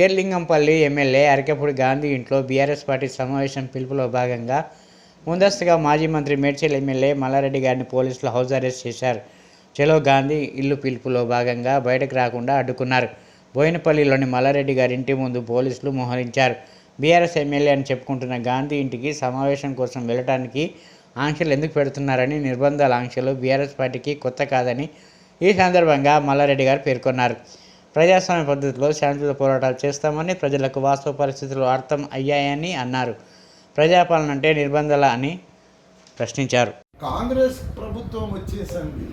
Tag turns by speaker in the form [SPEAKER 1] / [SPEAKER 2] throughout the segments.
[SPEAKER 1] Serilingampally MLA Arekapudi Gandhi ఇంట్లో BRS party సమావేశం పిలుపులో భాగంగా ముందస్తుగా మాజీ మంత్రి మేడ్చల్ ఎమ్మెల్యే మల్లారెడ్డి గారిని పోలీసులు హౌస్ అరెస్ట్ చేశారు. చలో గాంధీ ఇల్లు పిలుపులో భాగంగా బయటకు రాకుండా అడ్డుకున్నారు. బోయినపల్లిలోని మల్లారెడ్డి గారి ఇంటి ముందు పోలీసులు మోహరించారు. బీఆర్ఎస్ ఎమ్మెల్యే అని చెప్పుకుంటున్న గాంధీ ఇంటికి సమావేశం కోసం వెళ్ళటానికి ఆంక్షలు ఎందుకు పెడుతున్నారని నిర్బంధాల ఆంక్షలు బీఆర్ఎస్ పార్టీకి కొత్త కాదని ఈ సందర్భంగా మల్లారెడ్డి గారు పేర్కొన్నారు. ప్రజాస్వామ్య పద్ధతిలో శాంతియుత పోరాటాలు చేస్తామని ప్రజలకు వాస్తవ పరిస్థితులు అర్థం అయ్యాయని అన్నారు. ప్రజాపాలన అంటే నిర్బంధాల అని ప్రశ్నించారు.
[SPEAKER 2] కాంగ్రెస్ ప్రభుత్వం వచ్చేసింది.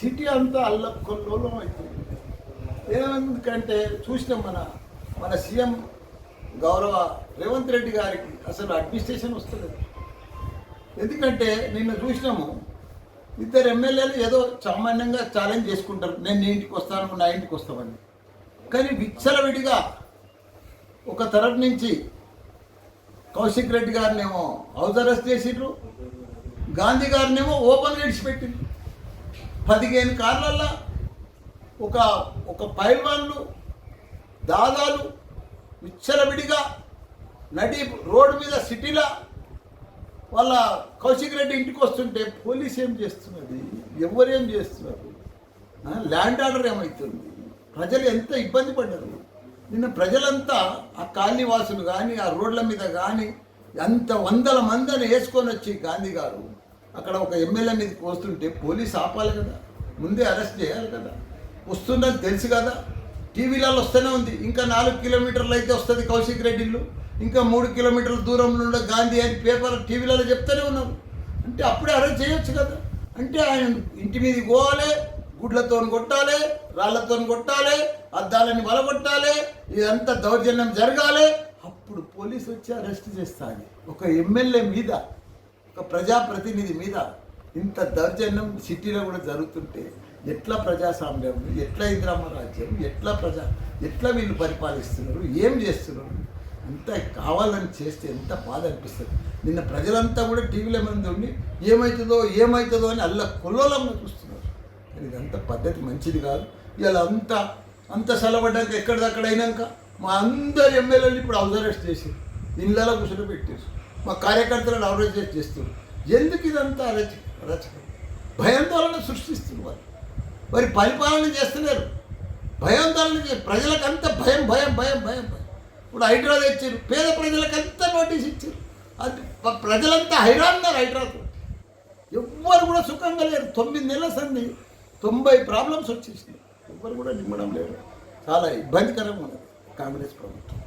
[SPEAKER 2] సిటీ అంతా అల్లకొల్లోలం అయిపోయింది. ఎందుకంటే చూసినాం మన మన సీఎం గౌరవ రేవంత్ రెడ్డి గారికి అసలు అడ్మినిస్ట్రేషన్ వస్తలేదు. ఎందుకంటే నిన్న చూసినాము ఇద్దరు ఎమ్మెల్యేలు ఏదో సామాన్యంగా ఛాలెంజ్ చేసుకుంటారు. నేను నీ ఇంటికి వస్తాను నా ఇంటికి వస్తామని. కానీ విచ్చలవిడిగా ఒక తరపు నుంచి కౌశిక్ రెడ్డి గారినేమో హౌస్ అరెస్ట్ చేసిండ్రు గాంధీ గారినేమో ఓపెన్ విడిచిపెట్టిండ్రు పదిహేను కార్లల్లో ఒక ఒక పైల్వాన్లు దాదాలు విచ్చలవిడిగా నడి రోడ్డు మీద సిటీలో వాళ్ళ కౌశిక్ రెడ్డి ఇంటికి వస్తుంటే పోలీస్ ఏం చేస్తున్నది? ఎవరు ఏం చేస్తున్నారు? ల్యాండ్ ఆర్డర్ ఏమవుతుంది ప్రజలు ఎంత ఇబ్బంది పడ్డారు? నిన్న ప్రజలంతా ఆ కాలనీవాసులు కానీ ఆ రోడ్ల మీద కానీ అంత వందల మందిని వేసుకొని వచ్చి గాంధీ గారు అక్కడ ఒక ఎమ్మెల్యే మీదకి వస్తుంటే పోలీస్ ఆపాలి కదా? ముందే అరెస్ట్ చేయాలి కదా? వస్తున్నది తెలుసు కదా? టీవీలలో వస్తూనే ఉంది. ఇంకా నాలుగు కిలోమీటర్లు అయితే వస్తుంది కౌశిక్ రెడ్డిలు ఇంకా మూడు కిలోమీటర్ల దూరంలో ఉండే గాంధీ అని పేపర్ టీవీలలో చెప్తూనే ఉన్నారు అంటే అప్పుడే అరెస్ట్ చేయొచ్చు కదా. అంటే ఆయన ఇంటి మీదకి పోవాలి గుడ్లతో కొట్టాలి రాళ్ళతో కొట్టాలి అద్దాలని బలగొట్టాలి ఇదంతా దౌర్జన్యం జరగాలి. అప్పుడు పోలీసు వచ్చి అరెస్ట్ చేస్తాను ఒక ఎమ్మెల్యే మీద ఒక ప్రజాప్రతినిధి మీద ఇంత దౌర్జన్యం సిటీలో కూడా జరుగుతుంటే ఎట్లా ప్రజాస్వామ్యం ఎట్లా ఇంద్రామ రాజ్యం ఎట్లా ప్రజా ఎట్లా వీళ్ళు పరిపాలిస్తున్నారు ఏం చేస్తున్నారు? ఎంత కావాలని చేస్తే ఎంత బాధ అనిపిస్తుంది. నిన్న ప్రజలంతా కూడా టీవీల మంది ఉండి ఏమవుతుందో ఏమవుతుందో అని అల్ల కొల్లోలంగా చూస్తున్నారు. కానీ ఇదంతా పద్ధతి మంచిది కాదు. ఇలా అంతా అంత సెలవడ్డాక ఎక్కడిదక్కడ అయినాక మా అందరు ఎమ్మెల్యేలు ఇప్పుడు హౌస్ అరెస్ట్ చేసి ఇళ్ళలో కూర్చొని పెట్టారు. మా కార్యకర్తలను అరెస్ట్ చేస్తారు ఎందుకు ఇదంతా రచ రచ భయాందోళన సృష్టిస్తున్నారు వారు మరి పరిపాలన చేస్తున్నారు భయాందోళన చే- అంత భయం భయం భయం భయం భయం. ఇప్పుడు హైడ్రా తెచ్చారు. పేద ప్రజలకంతా నోటీస్ ఇచ్చారు. అది ప్రజలంతా హైరాన్నారు హైడ్రాతో ఎవ్వరు కూడా సుఖంగా లేరు. తొమ్మిది నెలల సంది తొంభై ప్రాబ్లమ్స్ వచ్చేసినాయి. ఎవ్వరు కూడా నిమ్మడం లేరు చాలా ఇబ్బందికరంగా ఉన్నది కాంగ్రెస్ ప్రభుత్వం.